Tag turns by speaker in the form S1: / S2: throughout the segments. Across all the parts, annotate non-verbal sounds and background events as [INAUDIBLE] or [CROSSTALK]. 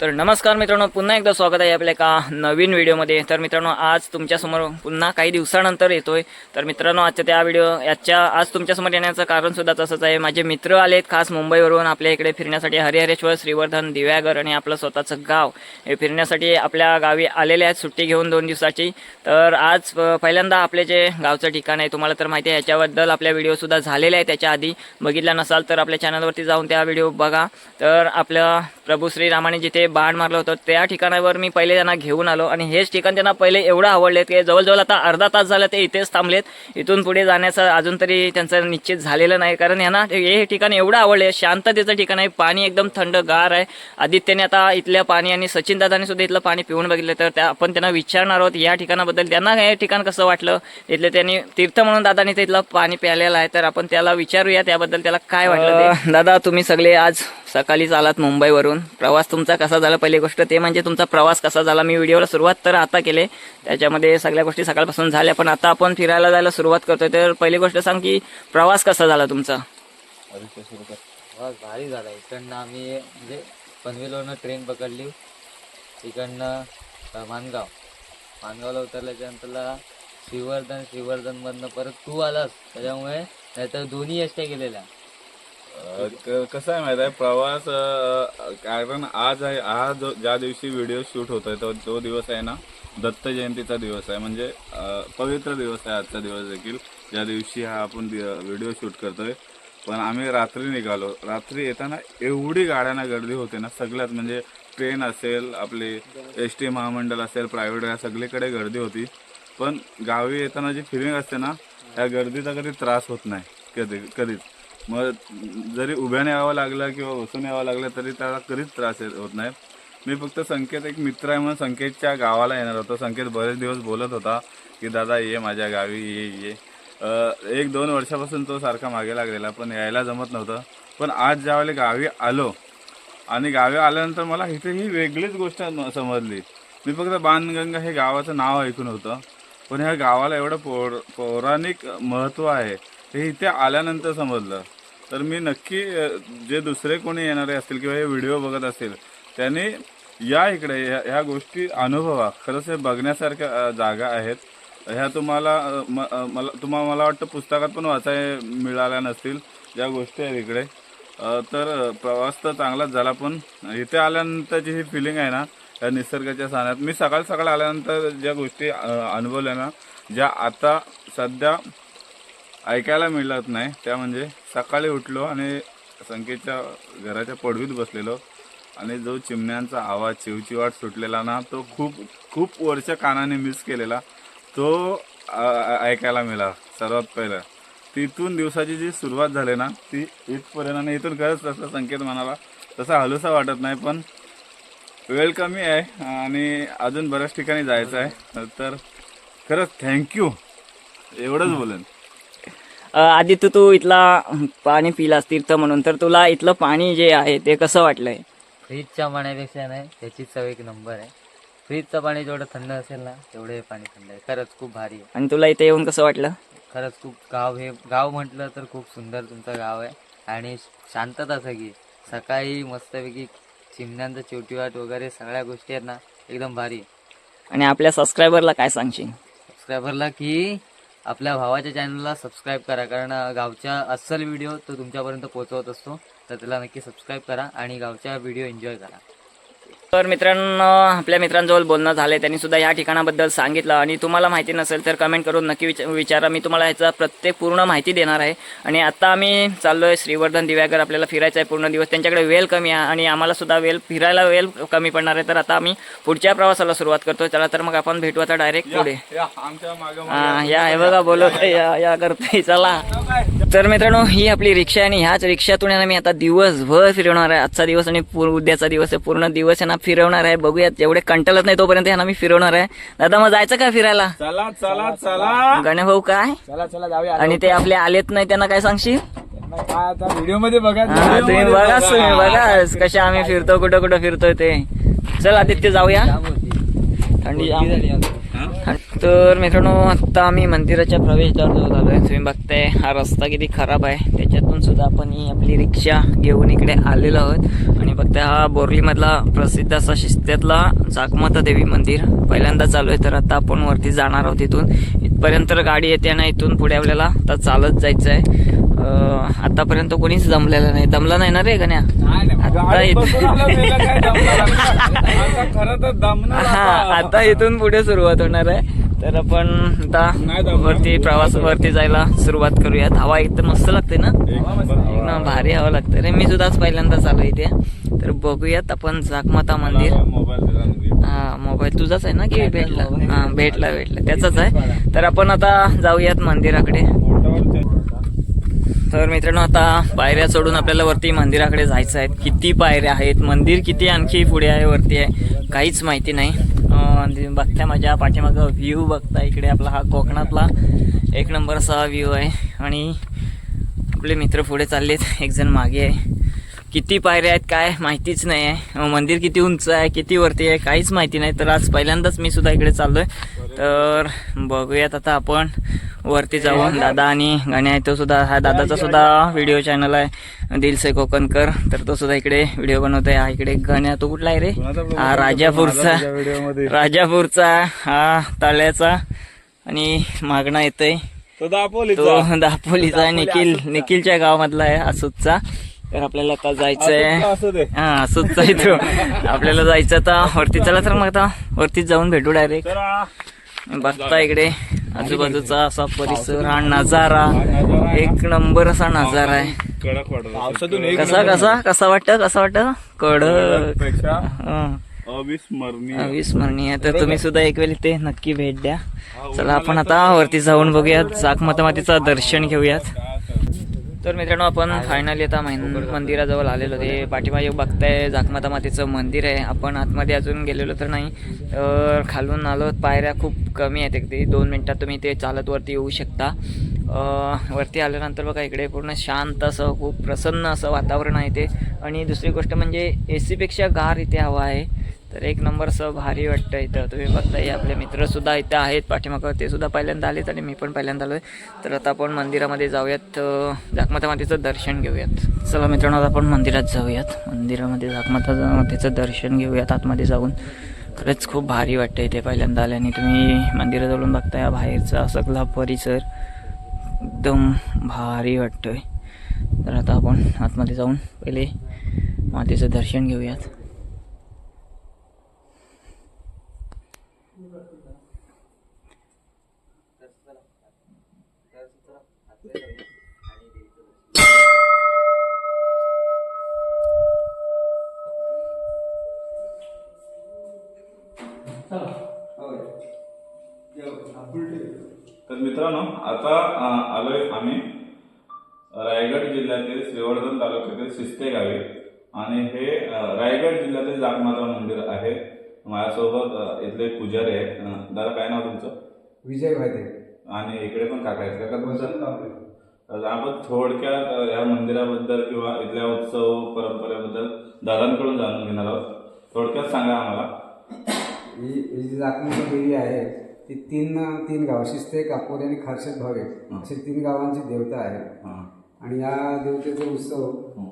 S1: तर नमस्कार मित्रांनो पुन्हा एकदा स्वागत आहे आपल्या एका नवीन व्हिडिओमध्ये. तर मित्रांनो आज तुमच्यासमोर पुन्हा काही दिवसानंतर येतो आहे तर मित्रांनो आजच्या त्या व्हिडिओ याच्या आज तुमच्यासमोर येण्याचं कारणसुद्धा तसंच आहे. माझे मित्र आलेत खास मुंबईवरून आपल्या इकडे फिरण्यासाठी हरिहरेश्वर श्रीवर्धन दिव्यागर आणि आपलं स्वतःचं गाव. हे फिरण्यासाठी आपल्या गावी आलेले आहेत सुट्टी घेऊन दोन दिवसाची. तर आज पहिल्यांदा आपले जे गावचं ठिकाण आहे तुम्हाला तर माहिती आहे याच्याबद्दल आपल्या व्हिडिओसुद्धा झालेले आहे त्याच्या आधी बघितला नसाल तर आपल्या चॅनलवरती जाऊन त्या व्हिडिओ बघा. तर आपलं प्रभू श्रीरामाने जिथे बाण मारलं होतं. त्या ठिकाणावर मी पहिले त्यांना घेऊन आलो आणि हेच ठिकाण त्यांना पहिले एवढं आवडले की जवळजवळ आता अर्धा तास झाला ते इथेच थांबलेत. इथून पुढे जाण्याचं अजून तरी त्यांचं निश्चित झालेलं नाही. कारण यांना हे ठिकाण एवढं आवडले शांततेचं ठिकाण आहे पाणी एकदम थंडगार आहे. आदित्यने आता इथल्या पाणी आणि सचिन दादाने सुद्धा इथलं पाणी पिऊन बघितलं. तर त्या आपण त्यांना विचारणार आहोत या ठिकाणाबद्दल. त्यांना हे ठिकाण कसं वाटलं? इथले त्यांनी तीर्थ म्हणून दादाने ते इथलं पाणी प्यालेलं आहे. तर आपण त्याला विचारूया त्याबद्दल. त्याला काय वाटलं ते. दादा तुम्ही सगळे आज सकाळीच आलात मुंबईवरून. प्रवास तुमचा कसा झाला? पहिली गोष्ट ते म्हणजे तुमचा प्रवास कसा झाला? मी व्हिडिओला सुरुवात तर आता केले. त्याच्यामध्ये सगळ्या गोष्टी सकाळपासून झाल्या पण आता आपण फिरायला जायला सुरुवात करतोय. तर पहिली गोष्ट सांग की प्रवास कसा झाला तुमचा?
S2: भारी झाला. इकडनं आम्ही म्हणजे पनवेलवरनं ट्रेन पकडली. इकडनं मानगाव मानगावला उतरल्याच्यानंतरला श्रीवर्धन श्रीवर्धनमधनं परत तू आलास. त्याच्यामुळे नाहीतर दोन्ही एसट्या गेलेल्या.
S3: कसं आहे माहीत आहे? प्रवास अ, कारण आज आहे हा जो ज्या दिवशी व्हिडिओ शूट होतोय तो तो दिवस आहे ना दत्त जयंतीचा दिवस आहे. म्हणजे अ, पवित्र दिवस आहे आजचा दिवस देखील ज्या दिवशी हा आपण व्हिडिओ शूट करतोय. पण आम्ही रात्री निघालो. रात्री येताना एवढी गाड्यांना गर्दी होते ना सगळ्यात म्हणजे ट्रेन असेल आपली एस टी महामंडळ असेल प्रायव्हेट या सगळीकडे गर्दी होती. पण गावी येताना जी फिलिंग असते ना त्या गर्दीचा कधी त्रास होत नाही कधी कधीच. मग जरी उभ्याने यावं लागलं किंवा बसून यावं लागलं तरी त्याला कधीच त्रास होत नाही. मी फक्त संकेत एक मित्र आहे म्हणून संकेतच्या गावाला येणार होतो. संकेत बरेच दिवस बोलत होता की दादा ये माझ्या गावी ये ये. एक दोन वर्षापासून तो सारखा मागे लागलेला पण यायला जमत नव्हतं. पण आज ज्यावेळेला गावी आलो आणि गावी आल्यानंतर मला इथे ही वेगळीच गोष्ट समजली. मी फक्त बाणगंगा हे गावाचं नाव ऐकून होतं. पण ह्या गावाला एवढं पौर पौराणिक महत्त्व आहे. हे इथे आल्यानंतर समजलं. तर मी नक्की जे दुसरे कोणी येणारे असतील किंवा हे व्हिडिओ बघत असतील त्यांनी या इकडे ह्या ह्या गोष्टी अनुभवा. खरंच हे बघण्यासारख्या जागा आहेत. ह्या तुम्हाला म- मला तुम्हाला मला वाटतं पुस्तकात पण वाचाय मिळाल्या नसतील ज्या गोष्टी आहेत इकडे. तर प्रवास तर चांगलाच झाला पण इथे आल्यानंतरची ही फिलिंग आहे ना या निसर्गाच्या सान्यात. मी सकाळ सकाळ आल्यानंतर ज्या गोष्टी अनुभवल्या ना ज्या आता सध्या ऐकायला मिळत नाही. त्या म्हणजे सकाळी उठलो आणि संकेतच्या घराच्या पडवीत बसलेलो. आणि जो चिमण्यांचा आवाज चिवचिवाट सुटलेला ना तो खूप खूप वर्ष कानाने मिस केलेला. तो ऐकायला मिळाला सर्वात पहिलं. तिथून दिवसाची जी सुरुवात झाली ना ती इथपर्यंत आणि इथून खरंच तसा संकेत म्हणाला तसा हलूसा वाटत नाही पण वेळ कमी आहे आणि अजून बऱ्याच ठिकाणी जायचं आहे. तर खरंच थँक्यू एवढंच बोलेन.
S1: आदित्य तू इथला पाणी पिलास तीर्थ म्हणून तर तुला इथलं पाणी जे आहे ते कसं वाटलंय?
S2: फ्रीजच्या पाण्यापेक्षा नाही त्याची चव एक नंबर आहे. फ्रीजचं पाणी जेवढं थंड असेल ना तेवढं हे पाणी थंड आहे. खरंच खूप भारी आहे.
S1: आणि तुला इथे येऊन कसं वाटलं?
S2: खरंच खूप गाव हे गाव म्हटलं तर खूप सुंदर तुमचं गाव आहे. आणि शांतता सगळी. सकाळी मस्तपैकी चिमण्यांचं चिवटिवाट वगैरे सगळ्या गोष्टी आहेत ना एकदम भारी
S1: आणि आपल्या सबस्क्रायबरला काय सांगशील?
S2: सबस्क्रायबरला की आपल्या भावाच्या चॅनलला सबस्क्राईब करा कारण गावच्या अस्सल व्हिडिओ तो तुमच्यापर्यंत पोहोचवत असतो. तर त्याला नक्की सबस्क्राईब करा आणि गावच्या व्हिडिओ एन्जॉय करा.
S1: तर मित्रांनो आपल्या मित्रांजवळ बोलणं झालंय. त्यांनी सुद्धा या ठिकाणाबद्दल सांगितलं. आणि तुम्हाला माहिती नसेल तर कमेंट करून नक्की विच विचारा. मी तुम्हाला ह्याचा प्रत्येक पूर्ण माहिती देणार आहे. आणि आता आम्ही चाललोय श्रीवर्धन दिव्यागर आपल्याला फिरायचं आहे पूर्ण दिवस. त्यांच्याकडे वेळ कमी आहे आणि आम्हाला सुद्धा वेळ फिरायला वेळ कमी पडणार आहे. तर आता आम्ही पुढच्या प्रवासाला सुरुवात करतोय. चला तर मग आपण भेटू आता डायरेक्ट पुढे.
S3: या
S1: हा या हे बघा बोलत या या करतोय. चला. तर मित्रांनो ही आपली रिक्षा आहे आणि ह्याच रिक्षातून आहे मी आता दिवसभर फिरवणार आहे. आजचा दिवस आणि उद्याचा दिवस आहे. पूर्ण दिवस आहे ना फिरवणार आहे. बघूयात जेवढे कंटलत नाही तोपर्यंत ह्यांना मी फिरवणार आहे. दादा मग जायचं का फिरायला?
S3: चला चला चला
S1: गणे भाऊ काय?
S4: चला चला जाऊया.
S1: आणि ते आपले आलेत नाही त्यांना काय सांगशील?
S4: त्यांना काय आता व्हिडिओमध्ये बघा
S1: हा, तुम्ही बघाच तुम्ही बघाच कशा आम्ही फिरतो कुठं कुठं फिरतोय ते. चल आदित्य जाऊया. थंडी
S2: झाली आता.
S1: तर मित्रांनो आत्ता आम्ही मंदिराच्या प्रवेशद्वाराजवळ आलो आहे तुम्ही बघताय हा रस्ता किती खराब आहे. त्याच्यातून सुद्धा आपण ही आपली रिक्षा घेऊन इकडे आलेलो आहोत. आणि बघताय हा बोरलीमधला प्रसिद्ध असा शिस्त्यातला जागमाता देवी मंदिर. पहिल्यांदा चालू आहे तर आता आपण वरती जाणार आहोत इथून. इथपर्यंत गाडी येते ना इथून पुढे आपल्याला. आता चालत जायचं आहे आतापर्यंत कोणीच जमलेलं नाही. दमला नाही ना रे गण्या? [LAUGHS]
S4: तर
S1: हा.
S4: आता
S1: इथून पुढे सुरुवात होणार आहे. तर आपण आता. वरती प्रवास वरती जायला सुरुवात करूयात. हवा एकदम मस्त लागते ना? एकदम भारी हवा लागते. रे मी सुद्धाच पहिल्यांदा चालू इथे. तर बघूयात आपण जागमाता मंदिर. हा मोबाईल तुझाच आहे ना की भेटला हा भेटला. भेटला त्याचाच आहे. तर आपण आता जाऊयात मंदिराकडे. तर मित्रांनो आता पायऱ्या चढून आपल्याला वरती मंदिराकडे जायचं आहे. किती पायऱ्या आहेत? मंदिर किती आणखी पुढे आहे वरती आहे? काहीच माहिती नाही. बघता बघताय माझ्या पाठीमागं व्ह्यू बघता इकडे आपला हा कोकणातला. एक नंबर असा व्ह्यू आहे. आणि आपले मित्र पुढे चाललेत. एक जण मागे आहे. किती पायऱ्या आहेत काय माहितीच नाही आहे मंदिर किती उंच आहे किती वरती आहे काहीच माहिती नाही. तर आज पहिल्यांदाच मी सुद्धा इकडे चाललो आहे तर बघूयात आता आपण. वरती जाऊन दादा आणि गाणे आहे तो सुद्धा हा दादाचा सुद्धा व्हिडिओ चॅनल आहे. दिलसे कोकणकर तर तो सुद्धा इकडे व्हिडिओ बनवतोय. हा इकडे गाण्या तो कुठला आहे रे? हा राजापूरचा. राजापूरचा हा तळ्याचा. आणि मागणा येतोय.
S3: तो दापोलीचा.
S1: तो दापोलीचा निखिल निखिलच्या गावामधला आहे असुदचा. तर आपल्याला आता जायचंय. हा असुदचा तो आपल्याला जायचं आता. वरती चला तर मग आता. वरतीच जाऊन भेटू डायरेक्ट बघता इकडे. आजूबाजूचा असा परिसर हा नजारा. एक नंबर असा नजारा आहे. कसा कसा कसा वाटतं कसा वाटतं? कडक.
S3: अविस्मरणीय.
S1: अविस्मरणीय. तर तुम्ही सुद्धा एक वेळ इथे नक्की भेट द्या. चला आपण आता वरती जाऊन बघूयात. मातेचं दर्शन घेऊयात. तर मित्रांनो आपण फायनली आता मंदिराजवळ आलेलो ते पाठीमागे बघताय जागमाता मातेचं मंदिर आहे. आपण आतमध्ये अजून गेलेलो तर नाही. तर खालून आलो पायऱ्या खूप कमी आहेत अगदी. दोन मिनटात तुम्ही ते चालत वरती येऊ शकता. वरती आल्यानंतर बघा इकडे पूर्ण शांत असं खूप प्रसन्न असं वातावरण आहे ते. आणि दुसरी गोष्ट म्हणजे ए सीपेक्षा गार इथे हवा आहे. तर एक नंबर असं भारी वाटतं इथं. तुम्ही बघताय आपले मित्रसुद्धा इथं आहेत पाठीमागं ते सुद्धा पहिल्यांदा आलेत आणि मी पण पहिल्यांदा आलो आहे तर आता आपण मंदिरामध्ये जाऊयात अं, जागमाता मातेचं दर्शन घेऊयात. चला मित्रांनो आता आपण मंदिरात जाऊयात. मंदिरामध्ये जागमाता मातेचं दर्शन घेऊयात आतमध्ये जाऊन. खरंच खूप भारी वाटतं इथे पहिल्यांदा आल्याने. तुम्ही मंदिराजवळून बघताय बाहेरचा सगळा परिसर एकदम भारी वाटतोय. तर आता आपण आतमध्ये जाऊन पहिले मातेचं दर्शन घेऊयात.
S3: तर मित्रांनो आता आलोय आम्ही रायगड जिल्ह्यातील श्रीवर्धन तालुक्यातील शिस्ते गावी. आणि हे रायगड जिल्ह्यातील जागमाता मंदिर आहे. माझ्यासोबत इथले पुजारी आहेत. दादा काय नाव तुमचं?
S5: विजय भायदे
S3: आणि इकडे पण काका आहेत काका तुमचं? तर आपण थोडक्यात या मंदिराबद्दल किंवा इथल्या उत्सव परंपरेबद्दल दादांकडून जाणून घेणार आहोत. थोडक्यात सांगा आम्हाला.
S5: ही ही जी जागृत देवी आहे ती तीन तीन गाव शिस्ते कापोरी आणि खारशेत भावे असे तीन गावांची देवता आहे
S3: हां.
S5: आणि या देवतेचा उत्सव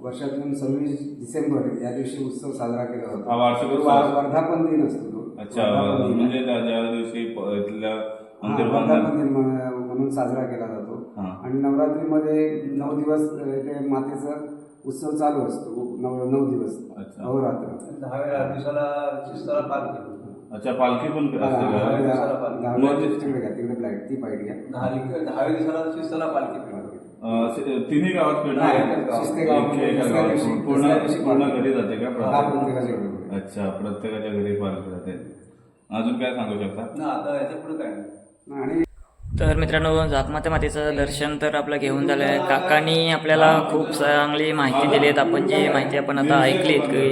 S5: वर्षातून सव्वीस डिसेंबर या दिवशी उत्सव साजरा केला
S3: हा
S5: जातो वर्धापन दिन असतो तो.
S3: अच्छा. म्हणजे त्या दिवशी
S5: म्हणून साजरा केला जातो. आणि नवरात्रीमध्ये नऊ दिवस ते मातेचा उत्सव चालू असतो. नऊ नऊ दिवस.
S3: अच्छा.
S5: नवरात्र.
S6: दहाव्या दिवसाला शिस्ताला पालखी
S3: अच्छा पालखी पण असते का
S5: दहाव्या दिवशी तिकडे घ्या तिकडे फ्लाईट ती पाहिजे घ्या
S6: दहा दहाव्या दिवसाला शिस्ताला पालखी फिरवते.
S3: अं, शि- तिन्ही गावात
S5: नाही? एकच गाव.
S3: एक-
S5: शिस्ते गाव.
S3: एका
S5: दुसऱ्या
S3: गावात.
S5: दिवशी-
S3: पूर्ण
S5: दुसऱ्या दिवशी
S3: पूर्ण. घरी जाते का
S5: दहा
S3: प्रत्येक?
S5: प्रत्येकाच्या घरी.
S3: अच्छा प्रत्येकाच्या घरी पालखी जाते अजून काय सांगू शकता
S6: ना आता याच्यापुढे काय नाही
S5: आणि
S1: तर मित्रांनो जागमाता मातेचं दर्शन तर आपलं घेऊन झालं आहे काकांनी आपल्याला खूप चांगली माहिती दिली आहेत आपण जी माहिती आपण आता ऐकलीत की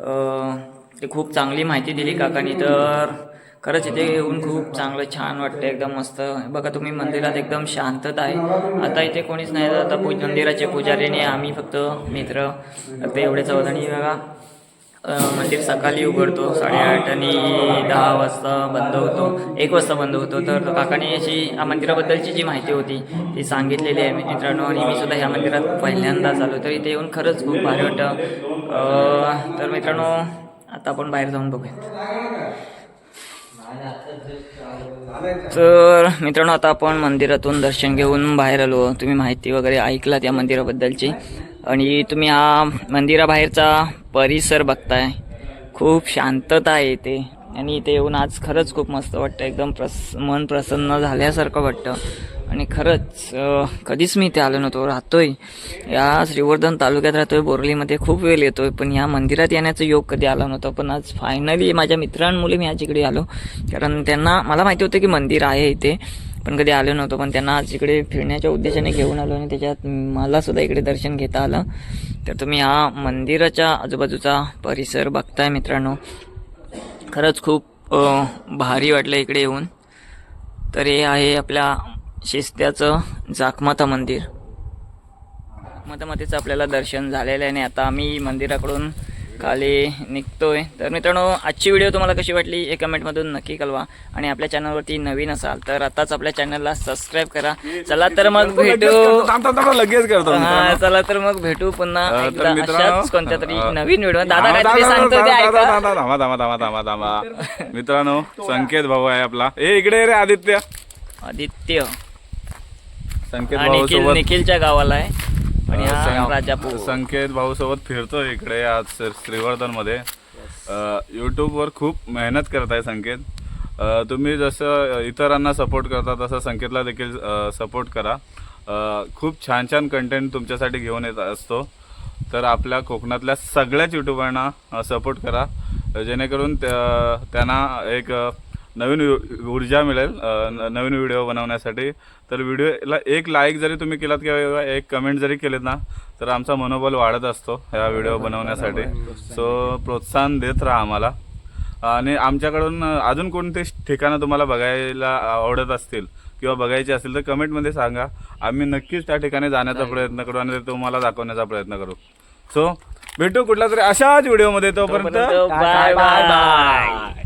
S1: अं, ते खूप चांगली माहिती दिली काकांनी. तर खरंच इथे येऊन खूप चांगलं छान वाटतं एकदम मस्त. बघा तुम्ही मंदिरात एकदम शांतता आहे. आता इथे कोणीच नाही आता पूज मंदिराचे पुजारीने आम्ही फक्त मित्र. फक्त एवढे चौधणी आणि बघा मंदिर सकाळी उघडतो साडेआठ आणि दहा वाजता बंद होतो. एक वाजता बंद होतो. तर काकाने अशी या मंदिराबद्दलची जी माहिती होती ती सांगितलेली आहे मित्रांनो. आणि मी सुद्धा ह्या मंदिरात पहिल्यांदाच आलो. तर इथे येऊन खरंच खूप भारी वाटतं. तर मित्रांनो आता आपण बाहेर जाऊन बघूया तर मित्रांनो आता आपण मंदिरातून दर्शन घेऊन बाहेर आलो. तुम्ही माहिती वगैरे ऐकलात या मंदिराबद्दलची. आणि तुम्ही हा मंदिराबाहेरचा परिसर बघताय. खूप शांतता आहे इथे आणि इथे येऊन आज खरंच खूप मस्त वाटतं. एकदम प्रस मन प्रसन्न झाल्यासारखं वाटतं. आणि खरंच कधीच मी इथे आलो नव्हतो राहतोय. या श्रीवर्धन तालुक्यात राहतोय बोरलीमध्ये खूप वेळ येतोय पण या मंदिरात येण्याचं योग कधी आला नव्हता. पण आज फायनली माझ्या मित्रांमुळे मी आज इकडे आलो. कारण त्यांना मला माहिती होतं की मंदिर आहे इथे पण कधी आलो नव्हतो. पण त्यांना आज इकडे फिरण्याच्या उद्देशाने घेऊन आलो आणि त्याच्यात मला सुद्धा इकडे दर्शन घेता आलं. तर तुम्ही हा मंदिराच्या आजूबाजूचा परिसर बघताय मित्रांनो. खरंच खूप भारी वाटलं इकडे येऊन. तर हे आहे आपल्या शिस्त्याचं जाखमाता मंदिर. जाखमातामध्येच आपल्याला दर्शन झालेलं आहे आणि आता आम्ही मंदिराकडून खाली निघतोय. तर मित्रांनो आजची व्हिडिओ तुम्हाला कशी वाटली हे कमेंटमधून नक्की कळवा आणि आपल्या चॅनलवरती नवीन असाल तर आताच आपल्या चॅनलला सबस्क्राईब करा. चला तर मग भेटू.
S3: लगेच करतो
S1: हा. चला तर मग भेटू पुन्हा एकदा अशाच कोणत्या तरी नवीन व्हिडिओ. दादा काहीतरी सांगतो ते
S3: थांबा,
S1: ऐका.
S3: थांबा, थांबा, थांबा, थांबा. मित्रांनो संकेत भाऊ आहे आपला. ए इकडे रे आदित्य.
S1: आदित्य.
S3: संकेत
S1: हा
S3: भाऊ
S1: निखिल
S3: सोबत
S1: निखिलच्या गावाला आहे. आणि हा राजापूर
S3: संकेत भाऊ सोबत फिरतो इकडे आज श्रीवर्धनमध्ये युट्यूब वर खूप मेहनत करत आहे संकेत. अ, तुम्ही जसं इतरांना सपोर्ट करता तसं संकेतला देखील सपोर्ट करा. अ, खूप छान छान कंटेंट तुमच्यासाठी घेऊन येत असतो. तर आपल्या कोकणातल्या सगळ्याच युट्यूबरना सपोर्ट करा. जेणेकरून त्या- त्यांना एक अ, नवीन ऊर्जा मिळेल नवीन व्हिडिओ बनवण्यासाठी. तर व्हिडिओला एक लाईक जरी तुम्ही केलात किंवा एक कमेंट जरी केलेत ना तर आमचा मनोबल वाढत असतो ह्या व्हिडिओ बनवण्यासाठी. सो प्रोत्साहन देत राहा आम्हाला. आणि आमच्याकडून अजून कोणते ठिकाणं तुम्हाला बघायला आवडत असतील किंवा बघायचे असतील तर कमेंटमध्ये सांगा. आम्ही नक्कीच त्या ठिकाणी जाण्याचा प्रयत्न करू आणि ते तुम्हाला दाखवण्याचा प्रयत्न करू. सो भेटू कुठला तरी अशाच व्हिडिओमध्ये तोपर्यंत.
S1: Bye bye